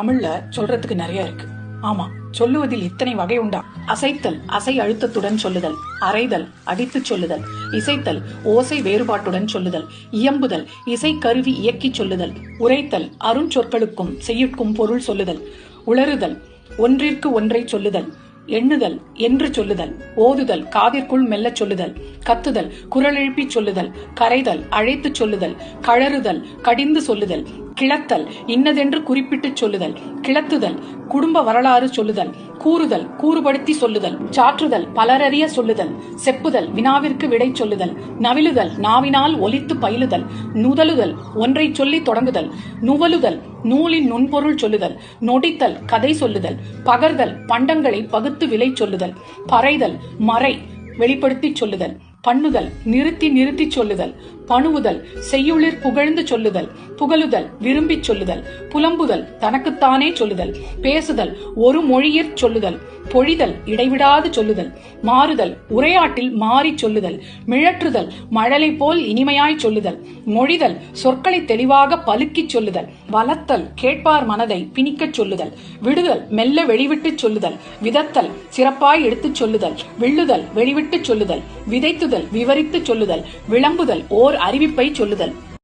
தமிழ்ல சொல்றதுக்கு நிறைய இருக்கு. ஆமா சொல்லுவதில் இத்தனை வகை உண்டா? அசைத்தல் அசை அழுத்தத்துடன் சொல்லுதல் அரைதல் அடித்துச் சொல்லுதல் இசைத்தல் ஓசை வேறுபாட்டுடன் சொல்லுதல் இயம்புதல் இசை கருவி இயக்கி சொல்லுதல் உரைத்தல் அருஞ்சொற்களுக்கும் செய்யுட்கும் பொருள் சொல்லுதல் உளறுதல் ஒன்றிற்கு ஒன்றை சொல்லுதல் எண்ணுதல் என்று சொல்லுதல் ஓதுதல் காதிற்குள் மெல்ல சொல்லுதல் கத்துதல் குரலெழுப்பி சொல்லுதல் கரைதல் அழைத்துச் சொல்லுதல் கழறுதல் கடிந்து சொல்லுதல் கிளத்தல் இன்னதென்று குறிப்பிட்டு சொல்லுதல் கிளத்துதல் குடும்ப வரலாறு சொல்லுதல் கூறுதல் கூறுபடுத்தி சொல்லுதல் சாற்றுதல் பலரறிய சொல்லுதல் செப்புதல் வினாவிற்கு விடை சொல்லுதல் நவிலுதல் நாவினால் ஒலித்து பயிலுதல் நுதலுதல் ஒன்றை சொல்லி தொடங்குதல் நுவலுதல் நூலின் நுண்பொருள் சொல்லுதல் நொடித்தல் கதை சொல்லுதல் பகர்தல் பண்டங்களை பகுத்து விலை சொல்லுதல் பறைதல் மறை வெளிப்படுத்தி சொல்லுதல் பண்ணுதல் நிறுத்தி நிறுத்தி சொல்லுதல் பணுவுதல் செய்யுளிர் புகழ்ந்து சொல்லுதல் புகழுதல் விரும்பிச் சொல்லுதல் புலம்புதல் தனக்குத்தானே சொல்லுதல் பேசுதல் ஒரு மொழியிற் சொல்லுதல் பொழிதல் இடைவிடாது சொல்லுதல் மாறுதல் உரையாட்டில் மாறிச் சொல்லுதல் மிழற்றுதல் மழலை போல் இனிமையாய் சொல்லுதல் மொழிதல் சொற்களை தெளிவாக பலுக்கிச் சொல்லுதல் வளர்த்தல் கேட்பார் மனதை பிணிக்கச் சொல்லுதல் விடுதல் மெல்ல வெளிவிட்டுச் சொல்லுதல் விதத்தல் சிறப்பாய் எடுத்துச் சொல்லுதல் விள்ளுதல் வெளிவிட்டுச் சொல்லுதல் விதைத்துதல் விவரித்துச் சொல்லுதல் விளம்புதல் ஓர் அறிவிப்பை சொல்லுதல்.